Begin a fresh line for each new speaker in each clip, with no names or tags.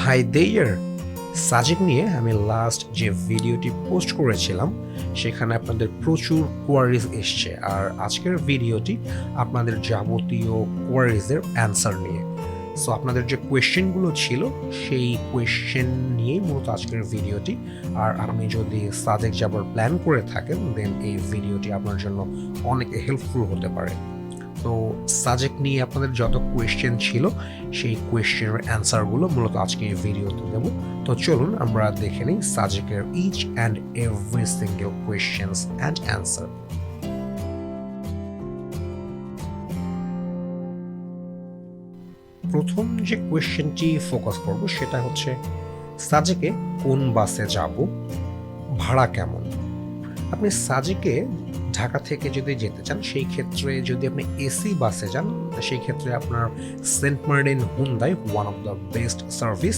Hi there Sajek নিয়ে আমি last যে ভিডিওটি পোস্ট করেছিলাম, সেখানে আপনাদের প্রচুর কোয়ারিজ এসছে। আর আজকের ভিডিওটি আপনাদের যাবতীয় কোয়ারিজের অ্যান্সার নিয়ে। সো আপনাদের যে কোয়েশ্চেনগুলো ছিল, সেই কোয়েশ্চেন নিয়েই মূলত আজকের ভিডিওটি আর আপনি যদি সাজেক যাবার প্ল্যান করে থাকেন দেন এই ভিডিওটি আপনার জন্য অনেক হেল্পফুল হতে পারে। তো সাজেক নিয়ে আপনাদের যত কোয়েশ্চেন ছিল, সেই কোয়েশ্চেনের অ্যান্সারগুলো মূলত আজকে এই ভিডিওতে দেবো। তো চলুন আমরা দেখে নিই সাজেকের each and every single questions and answer প্রথম যে কোয়েশ্চেনটি ফোকাস করব সেটা হচ্ছে সাজেকে কোন বাসে যাব, ভাড়া কেমন? আপনি সাজেকে ঢাকা থেকে যদি যেতে চান, সেই ক্ষেত্রে যদি আপনি এসি বাসে যান সেই ক্ষেত্রে আপনার Saint Martin Hyundai one of the best service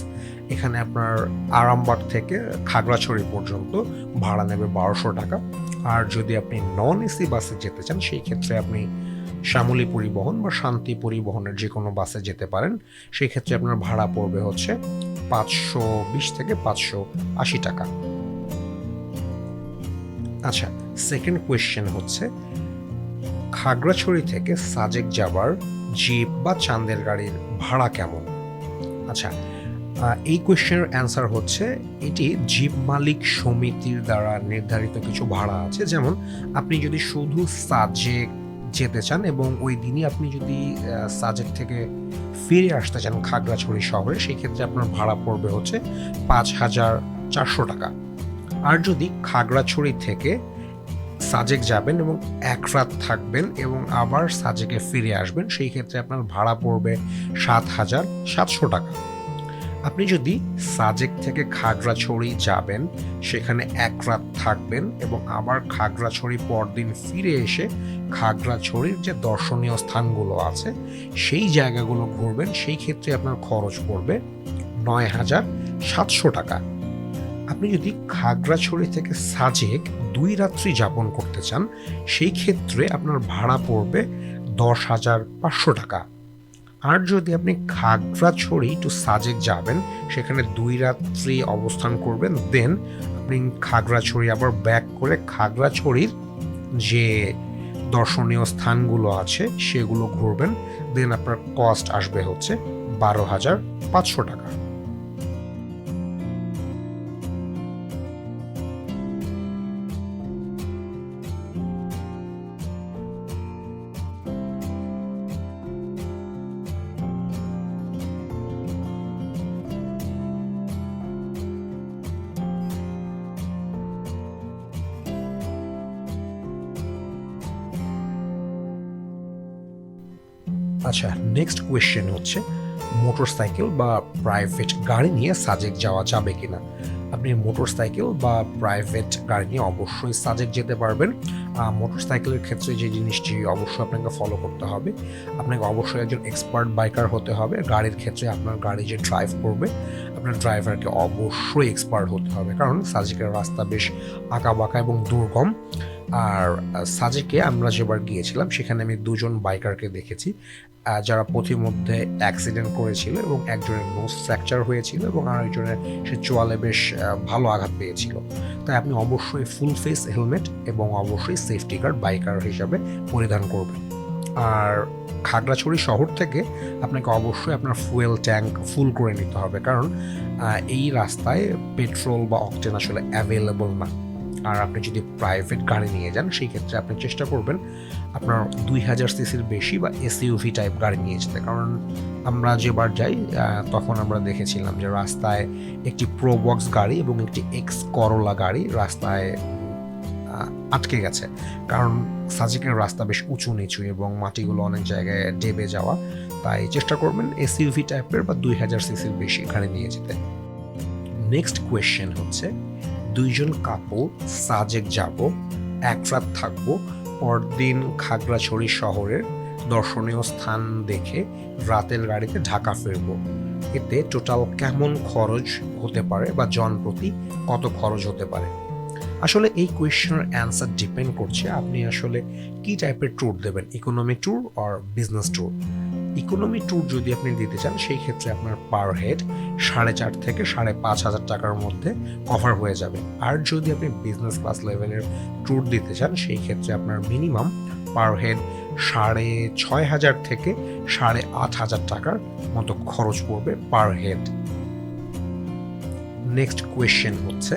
এখানে আপনার আরামবাগ থেকে খাগড়াছড়ি পর্যন্ত ভাড়া নেবে বারোশো টাকা। আর যদি আপনি নন এসি বাসে যেতে চান, সেই ক্ষেত্রে আপনি শ্যামলী পরিবহন বা শান্তি পরিবহনের যে কোনো বাসে যেতে পারেন। সেই ক্ষেত্রে আপনার ভাড়া পড়বে হচ্ছে পাঁচশো বিশ থেকে পাঁচশো আশি টাকা। আচ্ছা সেকেন্ড কোয়েশ্চেন হচ্ছে, খাগড়াছড়ি থেকে সাজেক যাবার জিপ বা চাঁদের গাড়ির ভাড়া কেমন? আচ্ছা এই কোয়েশ্চেনের অ্যান্সার হচ্ছে, এটি জিপ মালিক সমিতির দ্বারা নির্ধারিত কিছু ভাড়া আছে। যেমন, আপনি যদি শুধু সাজেক যেতে চান এবং ওই দিনই আপনি যদি সাজেক থেকে ফিরে আসতে চান খাগড়াছড়ি শহরে, সেই ক্ষেত্রে আপনার ভাড়া পড়বে হচ্ছে পাঁচ হাজার চারশো টাকা। আর যদি খাগড়াছড়ি থেকে সাজেক যাবেন এবং এক রাত থাকবেন এবং আবার সাজেকে ফিরে আসবেন, সেই ক্ষেত্রে আপনার ভাড়া পড়বে সাত হাজার সাতশো টাকা। আপনি যদি সাজেক থেকে খাগড়াছড়ি যাবেন, সেখানে এক রাত থাকবেন এবং আবার খাগড়াছড়ি পরদিন ফিরে এসে খাগড়াছড়ির যে দর্শনীয় স্থানগুলো আছে, সেই জায়গাগুলো ঘুরবেন, সেই ক্ষেত্রে আপনার খরচ পড়বে নয় হাজার সাতশো টাকা। আপনি যদি খাগড়াছড়ি থেকে সাজেক দুই রাত্রি যাপন করতে চান, সেই ক্ষেত্রে আপনার ভাড়া পড়বে দশ হাজার পাঁচশো টাকা। আর যদি আপনি খাগড়াছড়ি টু সাজেক যাবেন, সেখানে দুই রাত্রি অবস্থান করবেন, দেন আপনি খাগড়াছড়ি আবার ব্যাক করে খাগড়াছড়ির যে দর্শনীয় স্থানগুলো আছে, সেগুলো ঘুরবেন, দেন আপনার কস্ট আসবে হচ্ছে বারো হাজার পাঁচশো টাকা। আচ্ছা নেক্সট কোয়েশ্চেন হচ্ছে মোটরসাইকেল বা প্রাইভেট গাড়ি নিয়ে সাজেক যাওয়া যাবে কিনা? আপনি মোটর সাইকেল বা প্রাইভেট গাড়ি নিয়ে অবশ্যই সাজেক যেতে পারবেন। মোটর সাইকেলের ক্ষেত্রে যে জিনিসটি অবশ্যই আপনাকে ফলো করতে হবে, আপনাকে অবশ্যই একজন এক্সপার্ট বাইকার হতে হবে। গাড়ির ক্ষেত্রে আপনার গাড়ি যে ড্রাইভ করবে, আপনার ড্রাইভারকে অবশ্যই এক্সপার্ট হতে হবে। কারণ সাজেকের রাস্তা বেশ আঁকা বাঁকা এবং দুর্গম। আর সাজেকে আমরা যেবার গিয়েছিলাম, সেখানে আমি দুজন বাইকারকে দেখেছি যারা পথিমধ্যে অ্যাক্সিডেন্ট করেছিল এবং একজনের নোজ ফ্র্যাকচার হয়েছিল এবং আরেকজনের সে চোয়ালে বেশ ভালো আঘাত পেয়েছিল। তাই আপনি অবশ্যই ফুল ফেস হেলমেট এবং অবশ্যই সেফটি গার্ড বাইকার হিসাবে পরিধান করবেন। আর খাগড়াছড়ি শহর থেকে আপনাকে অবশ্যই আপনার ফুয়েল ট্যাঙ্ক ফুল করে নিতে হবে, কারণ এই রাস্তায় পেট্রোল বা অকটেন আসলে অ্যাভেলেবল না। আর আপনি যদি প্রাইভেট গাড়ি নিয়ে যান, সেই ক্ষেত্রে আপনি চেষ্টা করবেন আপনার দুই হাজার সিসির বেশি বা এসইউভি টাইপ গাড়ি নিয়ে যেতে। কারণ আমরা যেবার যাই তখন আমরা দেখেছিলাম যে রাস্তায় একটি প্রোবক্স গাড়ি এবং একটি এক্স করোলা গাড়ি রাস্তায় আটকে গেছে। কারণ সাজিকের রাস্তা বেশ উঁচু নিচু এবং মাটিগুলো অনেক জায়গায় ডেবে যাওয়া। তাই চেষ্টা করবেন এসইউভি টাইপের বা দুই হাজার সিসির বেশি গাড়ি নিয়ে যেতে। নেক্সট কোয়েশ্চেন হচ্ছে দুইজন কাপল সাজেক যাব, এক রাত থাকব, পরদিন খাগড়াছড়ি শহরের দর্শনীয় স্থান দেখে রাতের গাড়িতে ঢাকা ফিরব। এতে টোটাল কেমন খরচ হতে পারে বা জনপ্রতি কত খরচ হতে পারে? আসলে এই কোয়েশ্চেনের অ্যান্সার ডিপেন্ড করছে আপনি আসলে কি টাইপের ট্যুর দেবেন ইকোনমি ট্যুর আর বিজনেস ট্যুর ইকোনমি ট্যুর যদি আপনি দিতে চান, সেই ক্ষেত্রে আপনার পার হেড সাড়ে চার থেকে সাড়ে পাঁচ হাজার টাকার মধ্যে কভার হয়ে যাবে। আর যদি আপনি বিজনেস ক্লাস লেভেলের ট্যুর দিতে চান, সেই ক্ষেত্রে আপনার মিনিমাম পার হেড সাড়ে ছয় হাজার থেকে সাড়ে আট হাজার টাকার মতো খরচ পড়বে পার হেড নেক্সট কোয়েশ্চেন হচ্ছে,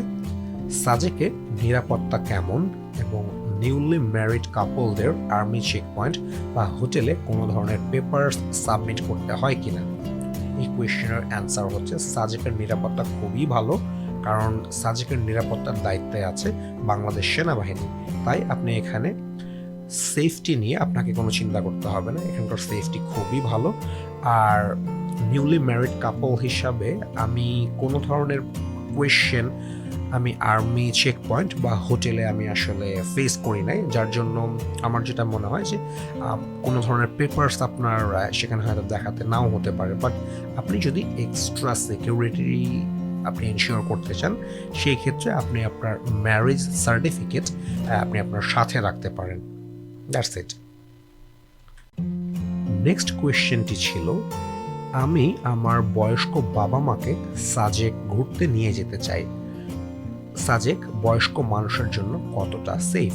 সাজেকে নিরাপত্তা কেমন এবং নিউলি ম্যারিড কাপলদের আর্মি চেক পয়েন্ট বা হোটেলে কোনো ধরনের পেপার সাবমিট করতে হয় কিনা? এই কোয়েশ্চেনের অ্যান্সার হচ্ছে, সাজেকের নিরাপত্তা খুবই ভালো, কারণ সাজেকের নিরাপত্তার দায়িত্বে আছে বাংলাদেশ সেনাবাহিনী। তাই আপনি এখানে সেফটি নিয়ে আপনাকে কোনো চিন্তা করতে হবে না, এখানকার সেফটি খুবই ভালো। আর নিউলি ম্যারিড কাপল হিসাবে আমি কোনো ধরনের কোয়েশ্চেন আমি আর্মি চেক পয়েন্ট বা হোটেলে আমি আসলে ফেস করি নাই। যার জন্য আমার যেটা মনে হয় যে কোনো ধরনের পেপারস আপনার সেখানে হয়তো দেখাতে নাও হতে পারে। বাট আপনি যদি এক্সট্রা সিকিউরিটি আপনি এনশিওর করতে চান, সেই ক্ষেত্রে আপনি আপনার ম্যারেজ সার্টিফিকেট আপনি আপনার সাথে রাখতে পারেন। দ্যাটস ইট নেক্সট কোয়েশ্চেনটি ছিল, আমি আমার বয়স্ক বাবা মাকে সাজেক ঘুরতে নিয়ে যেতে চাই। সাজেক বয়স্ক মানুষের জন্য কতটা সেফ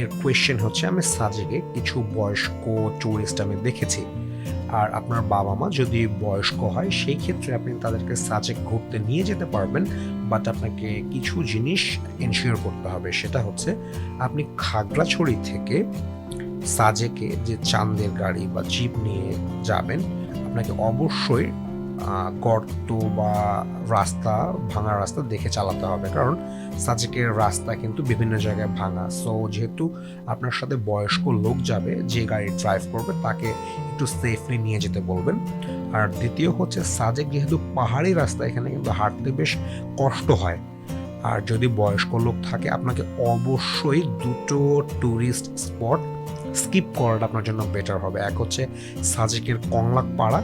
এর কোয়েশ্চেন হচ্ছে, আমি সাজেকে কিছু বয়স্ক ট্যুরিস্ট আমি দেখেছি। আর আপনার বাবা মা যদি বয়স্ক হয়, সেই ক্ষেত্রে আপনি তাদেরকে সাজেক ঘুরতে নিয়ে যেতে পারবেন বাট আপনাকে কিছু জিনিস এনশিওর করতে হবে। সেটা হচ্ছে, আপনি খাগড়াছড়ি থেকে সাজেকে যে চাঁদের গাড়ি বা জিপ নিয়ে যাবেন, আপনাকে অবশ্যই গর্ত বা রাস্তা, ভাঙা রাস্তা দেখে চালাতে হবে। কারণ সাজেকের রাস্তা কিন্তু বিভিন্ন জায়গায় ভাঙা। সো যেহেতু আপনার সাথে বয়স্ক লোক যাবে, যে গাড়ি ড্রাইভ করবে, তাকে একটু সেফলি নিয়ে যেতে বলবেন। আর দ্বিতীয় হচ্ছে, সাজেক যেহেতু পাহাড়ি রাস্তা, এখানে কিন্তু হাঁটতে বেশ কষ্ট হয়। আর যদি বয়স্ক লোক থাকে, আপনাকে অবশ্যই দুটো ট্যুরিস্ট স্পট স্কিপ করাটা আপনার জন্য বেটার হবে। এক হচ্ছে সাজেকের কংলাক পাড়া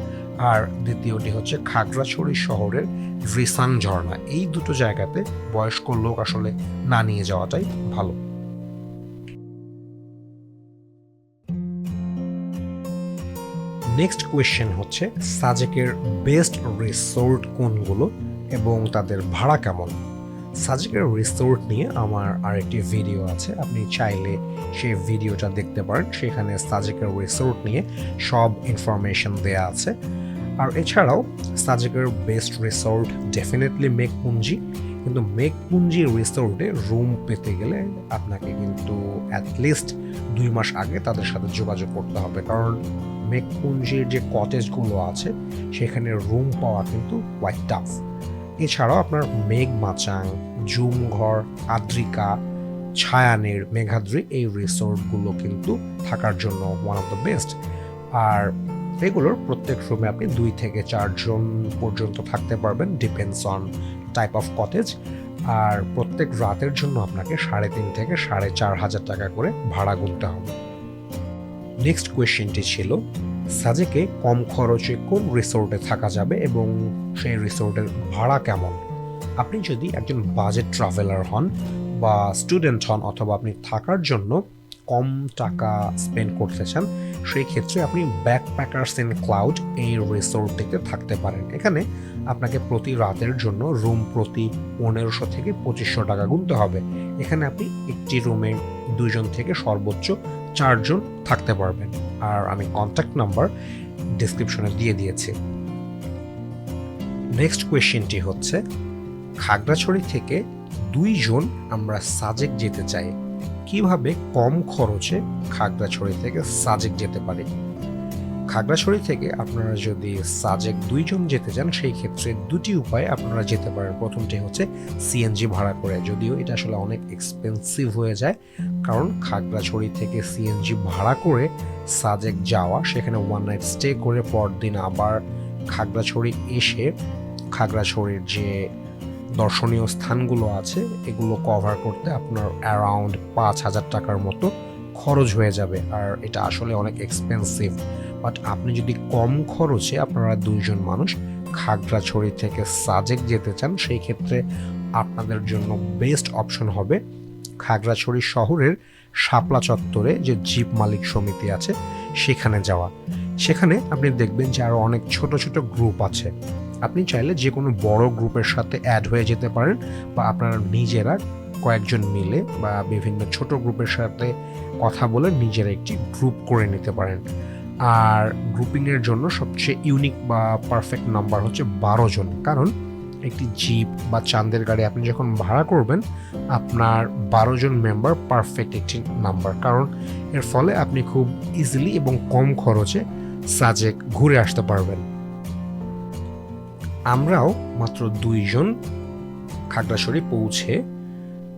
আর দ্বিতীয়টি হচ্ছে খাগড়াছড়ি শহরের রিসাং ঝর্ণা। এই দুটো জায়গাতে বয়স্ক লোক আসলে না নিয়ে যাওয়াটাই ভালো। নেক্সট কোয়েশ্চেন হচ্ছে, সাজেকের বেস্ট রিসোর্ট কোনগুলো এবং তাদের ভাড়া কেমন? সাজেকের রিসোর্ট নিয়ে আমার আরেকটি ভিডিও আছে। আপনি চাইলে সেই ভিডিওটা দেখতে পারেন। সেখানে সাজেকের রিসোর্ট নিয়ে সব ইনফরমেশন দেয়া আছে। আর এছাড়াও সাজেকের বেস্ট রিসোর্ট ডেফিনেটলি মেঘপুঞ্জি কিন্তু মেঘপুঞ্জি রিসোর্টে রুম পেতে গেলে আপনাকে কিন্তু অ্যাটলিস্ট দুই মাস আগে তাদের সাথে যোগাযোগ করতে হবে। কারণ মেঘপুঞ্জির যে কটেজগুলো আছে, সেখানে রুম পাওয়া কিন্তু কোয়াইট টাফ এছাড়াও আপনার মেঘ মাচাং জুমঘর আদ্রিকা, ছায়ানের মেঘাদ্রি এই রিসোর্টগুলো কিন্তু থাকার জন্য ওয়ান অফ দ্য বেস্ট আর এগুলোর প্রত্যেক রুমে আপনি দুই থেকে চারজন পর্যন্ত থাকতে পারবেন depends on type of cottage আর প্রত্যেক রাতের জন্য আপনাকে সাড়ে তিন থেকে সাড়ে চার হাজার টাকা করে ভাড়া গুনতে হবে। নেক্সট কোয়েশ্চেনটি ছিল, সাজেকে কম খরচে কোন রিসোর্টে থাকা যাবে এবং সেই রিসোর্টের ভাড়া কেমন? আপনি যদি একজন বাজেট ট্রাভেলার হন বা স্টুডেন্ট হন অথবা আপনি থাকার জন্য কম টাকা স্পেন্ড করতে চান সেই ক্ষেত্রে আপনি ব্যাকপ্যাকার্স ইন ক্লাউড এই রিসোর্টটিতে থাকতে পারেন। এখানে আপনাকে প্রতি রাতের জন্য রুম প্রতি পনেরোশো থেকে পঁচিশশো টাকা গুনতে হবে। এখানে আপনি একটি রুমে দুজন থেকে সর্বোচ্চ চারজন থাকতে পারবেন। আর আমি কন্ট্যাক্ট নাম্বার ডিসক্রিপশনে দিয়ে দিয়েছি। নেক্সট কোয়েশ্চেনটি হচ্ছে, খাগড়াছড়ি থেকে দুইজন আমরা সাজেক যেতে চাই। কীভাবে কম খরচে খাগড়াছড়ি থেকে সাজেক যেতে পারি? খাগড়াছড়ি থেকে আপনারা যদি সাজেক দুইজন যেতে চান, সেই ক্ষেত্রে দুটি উপায়ে আপনারা যেতে পারেন। প্রথমটি হচ্ছে সিএনজি ভাড়া করে। যদিও এটা আসলে অনেক এক্সপেন্সিভ হয়ে যায়, কারণ খাগড়াছড়ি থেকে সিএনজি ভাড়া করে সাজেক যাওয়া, সেখানে ওয়ান নাইট স্টে করে পরদিন আবার খাগড়াছড়ি এসে খাগড়াছড়ির যে দর্শনীয় স্থানগুলো আছে, এগুলো কভার করতে আপনার অ্যারাউন্ড পাঁচ হাজার টাকার মতো খরচ হয়ে যাবে। আর এটা আসলে অনেক এক্সপেন্সিভ বাট আপনি যদি কম খরচে আপনারা দুইজন মানুষ খাগড়াছড়ি থেকে সাজেক যেতে চান, সেই ক্ষেত্রে আপনাদের জন্য বেস্ট অপশন হবে খাগড়াছড়ি শহরের শাপলা চত্বরে যে জিপ মালিক সমিতি আছে, সেখানে যাওয়া। সেখানে আপনি দেখবেন যে আরও অনেক ছোট ছোট গ্রুপ আছে। আপনি চাইলে যে কোনো বড় গ্রুপের সাথে অ্যাড হয়ে যেতে পারেন বা আপনারা নিজেরা কয়েকজন মিলে বা বিভিন্ন ছোট গ্রুপের সাথে কথা বলে নিজেরা একটি গ্রুপ করে নিতে পারেন। আর গ্রুপিংয়ের জন্য সবচেয়ে ইউনিক বা পারফেক্ট নাম্বার হচ্ছে বারো জন। কারণ একটি জিপ বা চাঁদের গাড়ি আপনি যখন ভাড়া করবেন, আপনার বারো জন মেম্বার পারফেক্ট একটি নাম্বার কারণ এর ফলে আপনি খুব ইজিলি এবং কম খরচে সাজেক ঘুরে আসতে পারবেন। আমরাও মাত্র দুইজন খাগড়াছড়ি পৌঁছে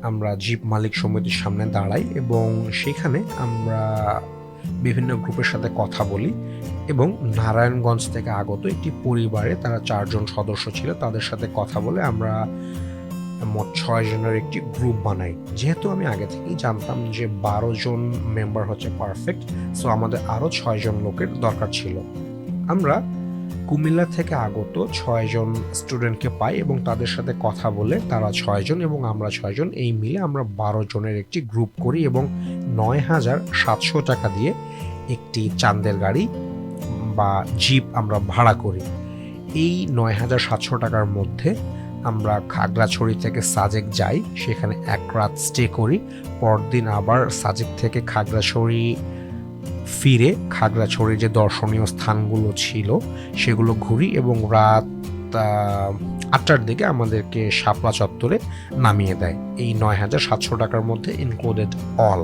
আমরা জিপ মালিক সমিতির সামনে দাঁড়াই এবং সেখানে আমরা বিভিন্ন গ্রুপের সাথে কথা বলি এবং নারায়ণগঞ্জ থেকে আগত একটি পরিবারে তারা চারজন সদস্য ছিল, তাদের সাথে কথা বলে আমরা মোট ছয় জনের একটি গ্রুপ বানাই। যেহেতু আমি আগে থেকেই জানতাম যে বারো জন মেম্বার হচ্ছে পারফেক্ট সো আমাদের আরও ছয়জন লোকের দরকার ছিল। আমরা কুমিল্লা থেকে আগত ছয়জন স্টুডেন্টকে পাই এবং তাদের সাথে কথা বলে তারা ছয়জন এবং আমরা ছয়জন এই মিলে আমরা বারো জনের একটি গ্রুপ করি এবং নয় হাজার সাতশো টাকা দিয়ে একটি চান্দের গাড়ি বা জিপ আমরা ভাড়া করি। এই নয় হাজার সাতশো টাকার মধ্যে আমরা খাগড়াছড়ি থেকে সাজেক যাই, সেখানে এক রাত স্টে করি, পরদিন আবার সাজেক থেকে খাগড়াছড়ি ফিরে খাগড়াছড়ির যে দর্শনীয় স্থানগুলো ছিল, সেগুলো ঘুরি এবং রাত আটটার দিকে আমাদেরকে শাপলা চত্বরে নামিয়ে দেয়। এই নয় হাজার সাতশো টাকার মধ্যে ইনক্লুডেড অল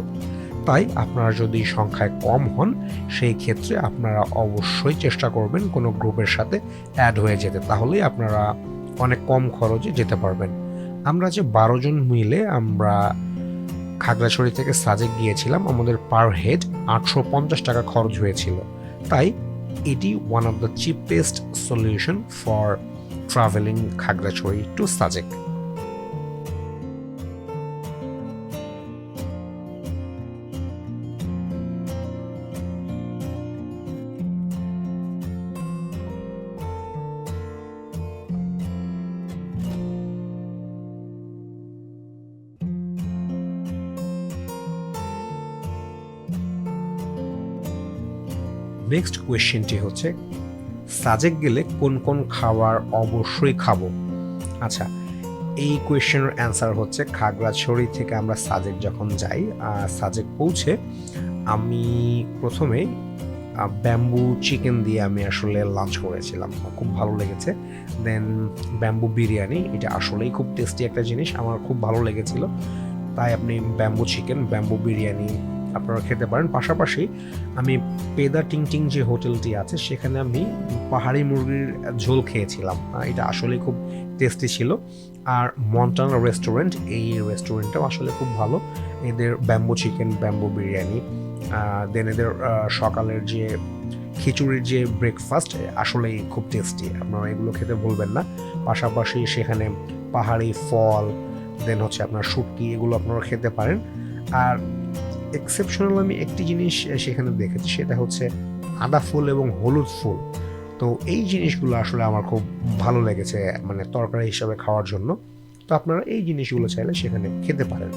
তাই আপনারা যদি সংখ্যায় কম হন, সেই ক্ষেত্রে আপনারা অবশ্যই চেষ্টা করবেন কোনো গ্রুপের সাথে অ্যাড হয়ে যেতে। তাহলেই আপনারা অনেক কম খরচে যেতে পারবেন। আমরা যে বারো জন মিলে আমরা খাগড়াছড়ি থেকে সাজেক গিয়েছিলাম। আমাদের পার হেড আটশো পঞ্চাশ টাকা খরচ হয়েছিল। তাই এটি one of the cheapest solution for travelling Khagrachhari to Sajek. Next কোয়েশ্চেনটি হচ্ছে, সাজেক গেলে কোন কোন খাবার অবশ্যই খাব? আচ্ছা এই কোয়েশ্চেনের অ্যান্সার হচ্ছে, খাগড়াছড়ি থেকে আমরা সাজেক যখন যাই সাজেক পৌঁছে আমি প্রথমে ব্যাম্বু চিকেন দিয়ে আমি আসলে লাঞ্চ করেছিলাম। খুব ভালো লেগেছে। দেন ব্যাম্বু বিরিয়ানি, এটা আসলেই খুব টেস্টি একটা জিনিস, আমার খুব ভালো লেগেছিল। তাই আপনি ব্যাম্বু চিকেন, ব্যাম্বু বিরিয়ানি আপনারা খেতে পারেন। পাশাপাশি আমি পেদা টিংটিং যে হোটেলটি আছে, সেখানে আমি পাহাড়ি মুরগির ঝোল খেয়েছিলাম। এটা আসলে খুব টেস্টি ছিল। আর মন্টানা রেস্টুরেন্ট এই রেস্টুরেন্টটাও আসলে খুব ভালো। এদের bamboo chicken bamboo biryani then এদের সকালের যে খিচুড়ির যে ব্রেকফাস্ট আসলেই খুব টেস্টি আপনারা এগুলো খেতে ভুলবেন না। পাশাপাশি সেখানে পাহাড়ি ফল দেন হচ্ছে আপনার শুটকি, এগুলো আপনারা খেতে পারেন। আর এক্সেপশনাল আমি একটি জিনিস সেখানে দেখেছি, সেটা হচ্ছে আদা ফুল এবং হলুদ ফুল। তো এই জিনিসগুলো আসলে আমার খুব ভালো লেগেছে মানে তরকারি হিসাবে খাওয়ার জন্য। তো আপনারা এই জিনিসগুলো চাইলে সেখানে খেতে পারেন।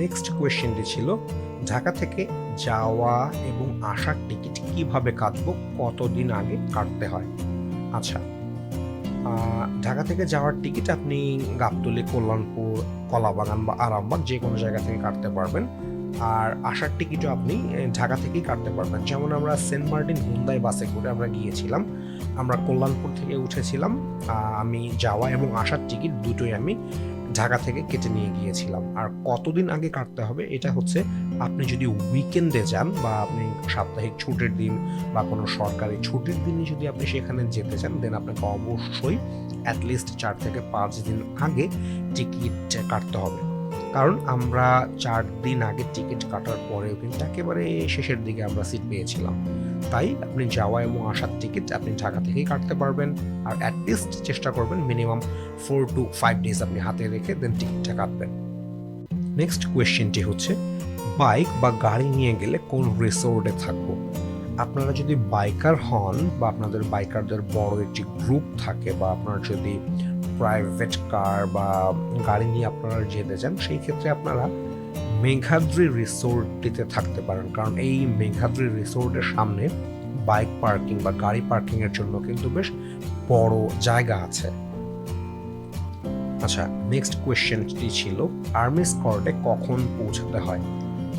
নেক্সট কোয়েশ্চেনটি ছিল, ঢাকা থেকে যাওয়া এবং আসার টিকিট কীভাবে কাটবো, কতদিন আগে কাটতে হয়? আচ্ছা ঢাকা থেকে যাওয়ার টিকিট আপনি গাবতলী, কল্যাণপুর, কলাবাগান বা আরামবাগ যে কোনো জায়গা থেকে কাটতে পারবেন। আর আসার টিকিটও আপনি ঢাকা থেকেই কাটতে পারবেন। যেমন আমরা সেন্ট মার্টিন হুন্দাই বাসে করে আমরা গিয়েছিলাম, আমরা কল্যাণপুর থেকে উঠেছিলাম। আমি যাওয়া এবং আসার টিকিট দুটোই আমি ঢাকা থেকে কেটে নিয়ে গিয়েছিলাম। আর কতদিন আগে কাটতে হবে এটা হচ্ছে আপনি যদি উইকেন্ডে যান বা আপনি সাপ্তাহিক ছুটির দিন বা কোনো সরকারি ছুটির দিনে যদি আপনি সেখানে যেতে চান দেন আপনাকে অবশ্যই অ্যাটলিস্ট চার থেকে পাঁচ দিন আগে টিকিট কাটতে হবে। কারণ আমরা চার দিন আগে টিকিট কাটার পরেও কিন্তু একেবারে শেষের দিকে আমরা সিট পেয়েছিলাম। তাই আপনি যাওয়া এবং আসার টিকিট আপনি ঢাকা থেকেই কাটতে পারবেন। আর অ্যাটলিস্ট চেষ্টা করবেন minimum four to five days আপনি হাতে রেখে দেন টিকিটটা কাটবেন। নেক্সট কোয়েশ্চেনটি হচ্ছে বাইক বা গাড়ি নিয়ে গেলে কোন রিসোর্টে থাকব? আপনারা যদি বাইকার হন বা আপনাদের বাইকারদের বড় একটি গ্রুপ থাকে বা আপনার যদি প্রাইভেট কার বা গাড়ি নিয়ে আপনারা যেতে চান, সেই ক্ষেত্রে আপনারা মেঘাদ্রি রিসোর্টটিতে থাকতে পারেন। কারণ এই মেঘাদ্রি রিসোর্টের সামনে বাইক পার্কিং বা গাড়ি পার্কিংয়ের জন্য কিন্তু বেশ বড় জায়গা আছে। আচ্ছা নেক্সট কোয়েশ্চেনটি ছিল আর্মি স্কর্টে কখন পৌঁছাতে হয়?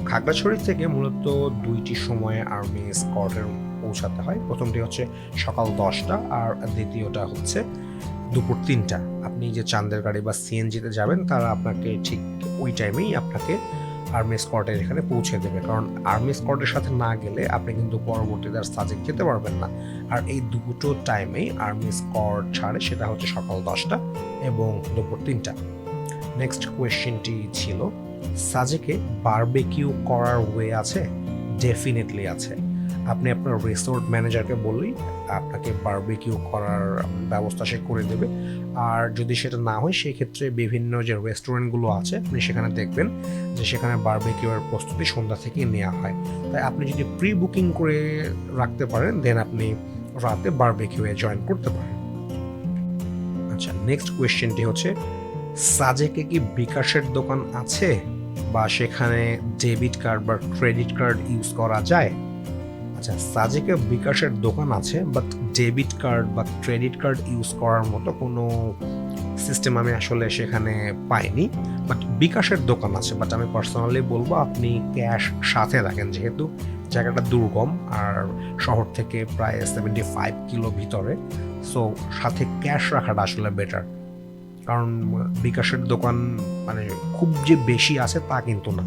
খাগড়াছড়ি থেকে মূলত দুইটি সময়ে আর্মি স্কর্টের পৌঁছাতে হয়। প্রথমটি হচ্ছে সকাল দশটা আর দ্বিতীয়টা হচ্ছে দুপুর তিনটা। আপনি যে চান্দের গাড়ি বা সিএনজিতে যাবেন, তারা আপনাকে ঠিক ওই টাইমেই আপনাকে আর্মি স্কোয়াডের এখানে পৌঁছে দেবে। কারণ আর্মি স্কোয়াডের সাথে না গেলে আপনি কিন্তু পরবর্তীতে আর সাজেক যেতে পারবেন না। আর এই দুটো টাইমেই আর্মি স্কোয়াড ছাড়ে সেটা হচ্ছে সকাল দশটা এবং দুপুর তিনটা। নেক্সট কোয়েশ্চেনটি ছিল, সাজেকে বারবেকিউ করার ওয়ে আছে? ডেফিনেটলি আছে। আপনি আপনার রিসোর্ট ম্যানেজারকে বললেই আপনাকে বারবিকিউ করার ব্যবস্থা সে করে দেবে। আর যদি সেটা না হয়, সেক্ষেত্রে বিভিন্ন যে রেস্টুরেন্টগুলো আছে, আপনি সেখানে দেখবেন যে সেখানে বারবিকিউর প্রস্তুতি সন্ধ্যা থেকে নেওয়া হয়। তাই আপনি যদি প্রি বুকিং করে রাখতে পারেন দেন আপনি রাতে বারবিকিউয়ে জয়েন করতে পারেন। আচ্ছা নেক্সট কোয়েশ্চেনটি হচ্ছে, সাজেকে কি বিকাশের দোকান আছে? বা সেখানে ডেবিট কার্ড বা ক্রেডিট কার্ড ইউজ করা যায়? আচ্ছা সাজেকে বিকাশের দোকান আছে বাট ডেবিট কার্ড বা ক্রেডিট কার্ড ইউজ করার মতো কোনো সিস্টেম আমি আসলে সেখানে পাইনি বাট বিকাশের দোকান আছে বাট আমি পার্সোনালি বলব আপনি ক্যাশ সাথে রাখেন, যেহেতু জায়গাটা দুর্গম আর শহর থেকে প্রায় সেভেন্টি ফাইভ কিলো ভিতরে সো সাথে ক্যাশ রাখাটা আসলে বেটার কারণ বিকাশের দোকান মানে খুব যে বেশি আছে তা কিন্তু না।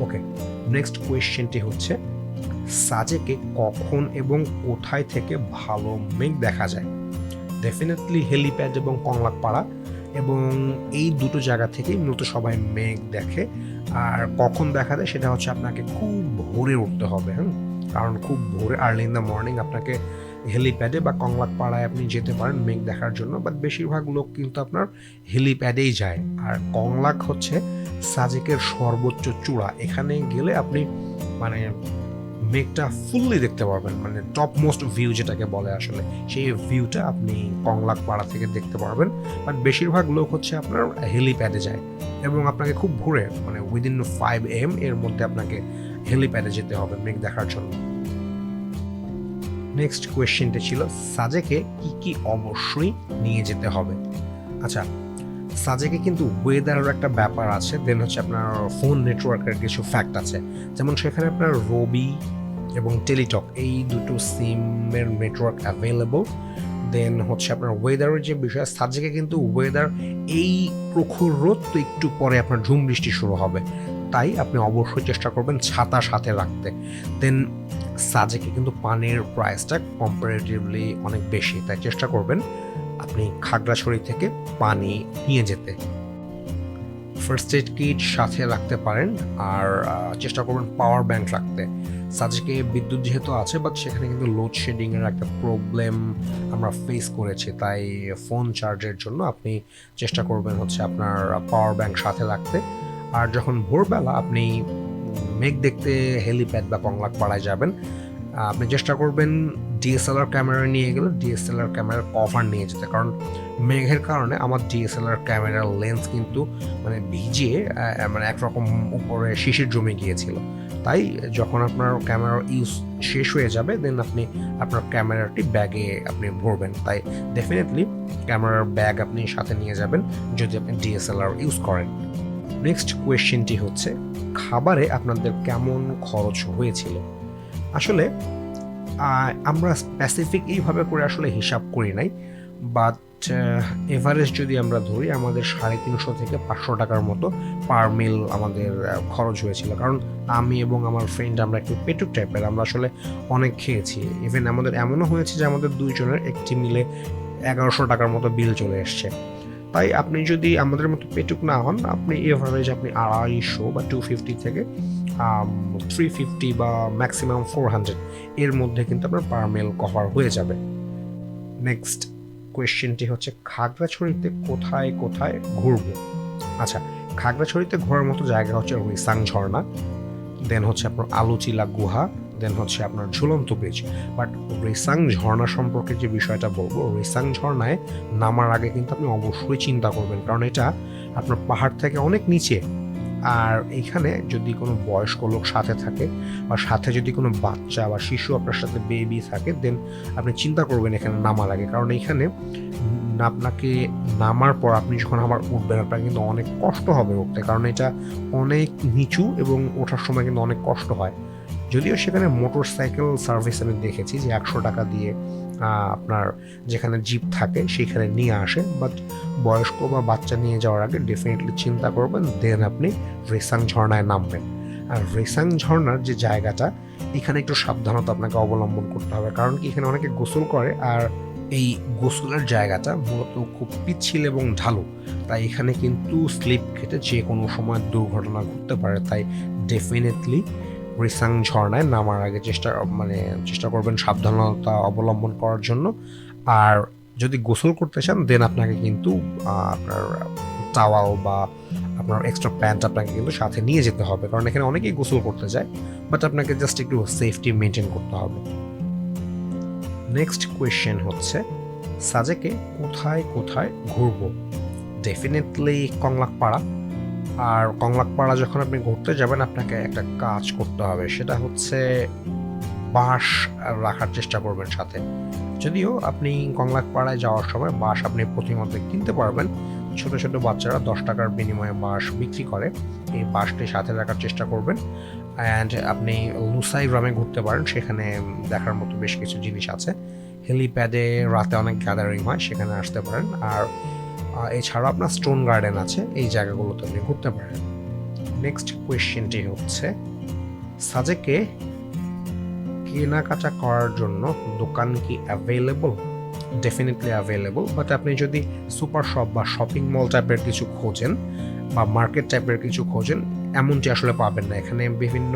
ওকে নেক্সট কোয়েশ্চেনটি হচ্ছে সাজেকে কখন এবং কোথায় থেকে ভালো মেঘ দেখা যায়। ডেফিনেটলি হেলিপ্যাড এবং কংলাকপাড়া এবং এই দুটো জায়গা থেকেই মূলত সবাই মেঘ দেখে। আর কখন দেখা যায় সেটা হচ্ছে আপনাকে খুব ভোরে উঠতে হবে হ্যাঁ কারণ খুব ভোরে আর্লি ইন দ্য মর্নিং আপনাকে হেলিপ্যাডে বা কংলাকপাড়ায় আপনি যেতে পারেন মেঘ দেখার জন্য বাট বেশিরভাগ লোক কিন্তু আপনার হেলিপ্যাডেই যায়। আর কংলাক হচ্ছে সাজেকের সর্বোচ্চ চূড়া। এখানে গেলে আপনি মানে মেঘটা ফুললি দেখতে পারবেন। মানে টপ মোস্ট ভিউ যেটাকে বলে আসলে, সেই ভিউটা আপনি কংলাক পাড়া থেকে দেখতে পারবেন। বাট বেশিরভাগ লোক হচ্ছে আপনার হেলিপ্যাডে যায় এবং আপনাকে খুব ভোরে মানে উইদিন ফাইভ এম এর মধ্যে আপনাকে হেলিপ্যাডে যেতে হবে মেঘ দেখার জন্য। নেক্সট কোয়েশ্চেনটা ছিল, সাজেকে কি কি অবশ্যই নিয়ে যেতে হবে? আচ্ছা সাজেকে কিন্তু ওয়েদারের একটা ব্যাপার আছে দেন হচ্ছে আপনার ফোন নেটওয়ার্কের কিছু ফ্যাক্ট আছে। যেমন সেখানে আপনার রবি এবং টেলিটক এই দুটো সিমের নেটওয়ার্ক অ্যাভেলেবল দেন হচ্ছে আপনার ওয়েদারের যে বিষয়, সাজেকে কিন্তু ওয়েদার এই প্রখর রোদ তো একটু পরে আপনার ঝুম বৃষ্টি শুরু হবে। তাই আপনি অবশ্যই চেষ্টা করবেন ছাতা সাথে রাখতে। দেন সাজেকে কিন্তু পানির প্রাইসটা কম্পারেটিভলি অনেক বেশি, তাই চেষ্টা করবেন আপনি খাগড়াছড়ি থেকে পানি নিয়ে যেতে। ফার্স্ট এড কিট সাথে রাখতে পারেন আর চেষ্টা করবেন পাওয়ার ব্যাংক রাখতে। সাজেকে বিদ্যুৎ যেহেতু আছে বাট সেখানে কিন্তু লোডশেডিং এর একটা প্রবলেম আমরা ফেস করেছি। তাই ফোন চার্জের জন্য আপনি চেষ্টা করবেন হচ্ছে আপনার পাওয়ার ব্যাংক সাথে রাখতে। আর যখন ভোরবেলা আপনি মেঘ দেখতে হেলিপ্যাড বা কংলাক পাড়ায় যাবেন আপনি চেষ্টা করবেন ডিএসএলআর ক্যামেরা নিয়ে গেলে ডিএসএলআর ক্যামেরার কভার নিয়ে যেতে। কারণ মেঘের কারণে আমার ডিএসএলআর ক্যামেরার লেন্স কিন্তু মানে আহ, মানে একরকম উপরে শিশির জমে গিয়েছিল। তাই যখন আপনার ক্যামেরার ইউজ শেষ হয়ে যাবে দেন আপনি আপনার ক্যামেরাটি ব্যাগে আপনি ভরবেন। তাই ডেফিনেটলি ক্যামেরার ব্যাগ আপনি সাথে নিয়ে যাবেন যদি আপনি ডিএসএলআর ইউজ করেন। নেক্সট কোয়েশ্চেনটি হচ্ছে খাবারে আপনাদের কেমন খরচ হয়েছিল? আসলে আমরা স্পেসিফিক এইভাবে করে আসলে হিসাব করি নাই বাট এভারেজ যদি আমরা ধরি, আমাদের সাড়ে তিনশো থেকে পাঁচশো টাকার মতো পার মিল আমাদের খরচ হয়েছিল। কারণ আমি এবং আমার ফ্রেন্ড আমরা একটু পেটুক টাইপের আমরা আসলে অনেক খেয়েছি। ইভেন আমাদের এমনও হয়েছে যে আমাদের দুইজনের একটি মিলে এগারোশো টাকার মতো বিল চলে এসছে। তাই আপনি যদি আমাদের মতো পেটুক না হন, আপনি এভারেজ আপনি আড়াইশো বা টু ফিফটি থেকে থ্রি ফিফটি বা ম্যাক্সিমাম ফোর হান্ড্রেড এর মধ্যে কিন্তু আপনার পার মেল কভার হয়ে যাবে। নেক্সট কোয়েশ্চেনটি হচ্ছে খাগড়াছড়িতে কোথায় কোথায় ঘুরবো? আচ্ছা খাগড়াছড়িতে ঘোরার মতো জায়গা হচ্ছে রিসাং ঝর্ণা দেন হচ্ছে আপনার আলুচিলা গুহা দেন হচ্ছে আপনার ঝুলন্ত ব্রিজ বাট রেসাং ঝর্ণা সম্পর্কে যে বিষয়টা বলব, রেসাং ঝর্ণায় নামার আগে কিন্তু আপনি অবশ্যই চিন্তা করবেন। কারণ এটা আপনার পাহাড় থেকে অনেক নিচে। আর এখানে যদি কোনো বয়স্ক লোক সাথে থাকে বা সাথে যদি কোনো বাচ্চা বা শিশু আপনার সাথে বেবি থাকে দেন আপনি চিন্তা করবেন এখানে নামার আগে। কারণ এখানে আপনাকে নামার পর আপনি যখন আবার উঠবেন, আপনার কিন্তু অনেক কষ্ট হবে উঠতে। কারণ এটা অনেক নিচু এবং ওঠার সময় কিন্তু অনেক কষ্ট হয়। যদিও সেখানে মোটর সাইকেল সার্ভিস আমি দেখেছি যে একশো টাকা দিয়ে আপনার যেখানে জিপ থাকে সেখানে নিয়ে আসে। বাট বয়স্ক বা বাচ্চা নিয়ে যাওয়ার আগে ডেফিনেটলি চিন্তা করবেন দেন আপনি রেসাং ঝর্ণায় নামবেন। আর রেসাং ঝর্ণার যে জায়গাটা, এখানে একটু সাবধানতা আপনাকে অবলম্বন করতে হবে। কারণ কি এখানে অনেকে গোসল করে, আর এই গোসলের জায়গাটা মূলত খুব পিচ্ছিল এবং ঢালু। তাই এখানে কিন্তু স্লিপ খেতে যে কোনো সময় দুর্ঘটনা ঘটতে পারে। তাই ডেফিনেটলি রিসাং ঝর্ণায় নামার আগে চেষ্টা মানে চেষ্টা করবেন সাবধানতা অবলম্বন করার জন্য। আর যদি গোসল করতে চান দেন আপনাকে কিন্তু আপনার টাওয়াল বা আপনার এক্সট্রা প্যান্ট আপনাকে কিন্তু সাথে নিয়ে যেতে হবে। কারণ এখানে অনেকেই গোসল করতে যায় বাট আপনাকে জাস্ট একটু সেফটি মেনটেন করতে হবে। নেক্সট কোয়েশ্চেন হচ্ছে, সাজেকে কোথায় কোথায় ঘুরবো? ডেফিনেটলি কংলাকপাড়া। আর কংলাকপাড়া যখন আপনি ঘুরতে যাবেন, আপনাকে একটা কাজ করতে হবে, সেটা হচ্ছে বাঁশ রাখার চেষ্টা করবেন সাথে। যদিও আপনি কংলাকপাড়ায় যাওয়ার সময় বাঁশ আপনি প্রতিমধ্যে কিনতে পারবেন। ছোট ছোট বাচ্চারা দশ টাকার বিনিময়ে বাঁশ বিক্রি করে, এই বাঁশটি সাথে রাখার চেষ্টা করবেন। অ্যান্ড আপনি লুসাই গ্রামে ঘুরতে পারেন, সেখানে দেখার মতো বেশ কিছু জিনিস আছে। হেলিপ্যাডে রাতে অনেক গ্যাদারিং হয়, সেখানে আসতে পারেন। আর এছাড়াও আপনার স্টোন গার্ডেন আছে, এই জায়গাগুলোতে আপনি ঘুরতে পারেন। নেক্সট কোয়েশ্চেনটি হচ্ছে, সাজেকে কেনাকাটা করার জন্য দোকান কি অ্যাভেলেবল ডেফিনেটলি অ্যাভেলেবল বাট আপনি যদি সুপার শপ বা শপিং মল টাইপের কিছু খোঁজেন বা মার্কেট টাইপের কিছু খোঁজেন, এমনটি আসলে পাবেন না। এখানে বিভিন্ন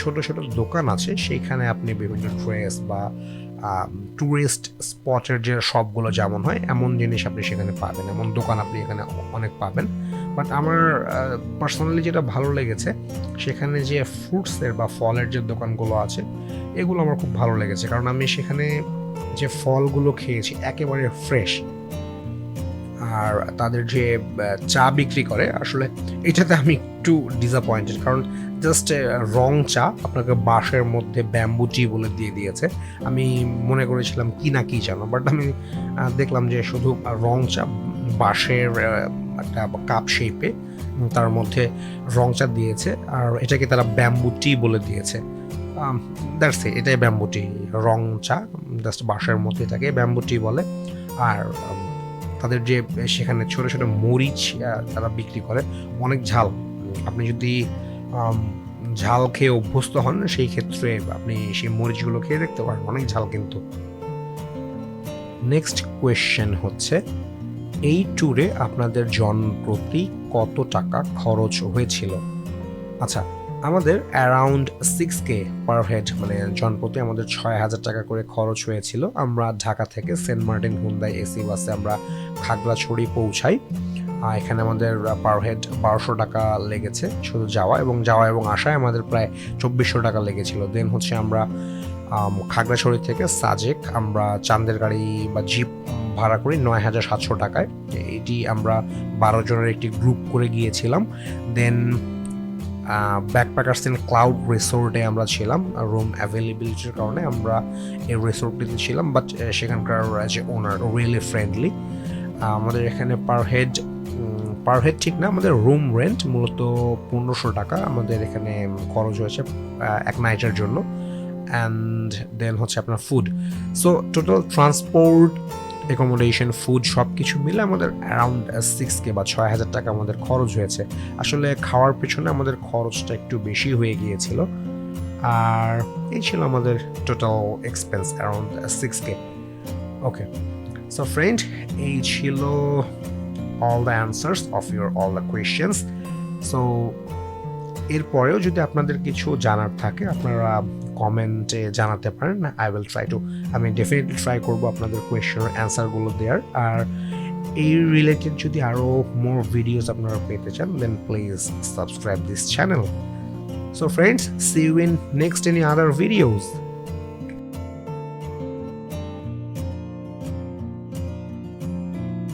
ছোট ছোট দোকান আছে, সেইখানে আপনি বিভিন্ন ড্রেস বা ট্যুরিস্ট স্পটের যে সবগুলো যেমন হয়, এমন জিনিস আপনি সেখানে পাবেন। এমন দোকান আপনি এখানে অনেক পাবেন। বাট আমার পার্সোনালি যেটা ভালো লেগেছে, সেখানে যে ফ্রুটসের বা ফলের যে দোকানগুলো আছে, এগুলো আমার খুব ভালো লেগেছে। কারণ আমি সেখানে যে ফলগুলো খেয়েছি, একেবারে ফ্রেশ আর তাদের যে চা বিক্রি করে, আসলে এটাতে আমি একটু ডিসঅ্যাপয়েন্টেড কারণ জাস্ট রং চা আপনাকে বাঁশের মধ্যে ব্যাম্বু টি বলে দিয়ে দিয়েছে। আমি মনে করেছিলাম কি না কি জানো বাট আমি দেখলাম যে শুধু রং চা, বাঁশের একটা কাপ শেপে তার মধ্যে রং চা দিয়েছে, আর এটাকে তারা ব্যাম্বু টি বলে দিয়েছে। দ্যাটস এটাই ব্যাম্বু টি রং চা জাস্ট বাঁশের মধ্যে থাকে ব্যাম্বু টি বলে, আর তাদের যে, সেখানে ছোট ছোট মরিচ তারা বিক্রি করে। অনেক ঝাল। আপনি যদি ঝাল খেয়ে অভ্যস্ত হন, সেই ক্ষেত্রে আপনি সেই মরিচগুলো খেয়ে দেখতে পারেন। অনেক ঝাল কিন্তু। নেক্সট কোয়েশ্চেন হচ্ছে, এই ট্যুরে আপনাদের জন প্রতি কত টাকা খরচ হয়েছিল? আচ্ছা আমাদের around six K per head মানে জনপ্রতি আমাদের ছয় হাজার টাকা করে খরচ হয়েছিল। আমরা ঢাকা থেকে সেন্ট মার্টিন হুন্দাই এসি বাসে আমরা খাগড়াছড়ি পৌঁছাই। এখানে আমাদের পার হেড বারোশো টাকা লেগেছে শুধু যাওয়া এবং যাওয়া এবং আসায় আমাদের প্রায় চব্বিশশো টাকা লেগেছিল। দেন হচ্ছে আমরা আম, খাগড়াছড়ি থেকে সাজেক আমরা চান্দের গাড়ি বা জিপ ভাড়া করি নয় হাজার সাতশো টাকায়। এটি আমরা বারো জনের একটি গ্রুপ করে গিয়েছিলাম। দেন ব্যাকপ্যাকার্স ক্লাউড রিসোর্টে আমরা ছিলাম রুম অ্যাভেলেবিলিটির কারণে আমরা এই রিসোর্টটিতে ছিলাম বাট সেখানকার যে ওনার রিয়েলি ফ্রেন্ডলি আমাদের এখানে পার হেড পার হেড ঠিক না, আমাদের রুম রেন্ট মূলত পনেরোশো টাকা, আমাদের এখানে খরচ হয়েছে এক নাইটের জন্য। অ্যান্ড দেন হচ্ছে আপনার food so total transport accommodation food সব কিছু মিলে আমাদের অ্যারাউন্ড সিক্স কে বা ছয় হাজার টাকা আমাদের খরচ হয়েছে। আসলে খাওয়ার পেছনে আমাদের খরচটা একটু বেশি হয়ে গিয়েছিল। আর এই ছিল আমাদের total expense around six K okay so friend এই ছিল all the answers of your all the questions so এরপরেও যদি আপনাদের কিছু জানার থাকে, আপনারা কমেন্টে জানাতে পারেন। আই উইল ট্রাই টু আমি ডেফিনেটলি ট্রাই করব আপনাদের কোয়েশ্চেনের অ্যান্সারগুলো দেওয়ার। আর এই রিলেটেড যদি আরও মোর ভিডিওস আপনারা পেতে চান then please subscribe this channel so friends see you in next any other videos.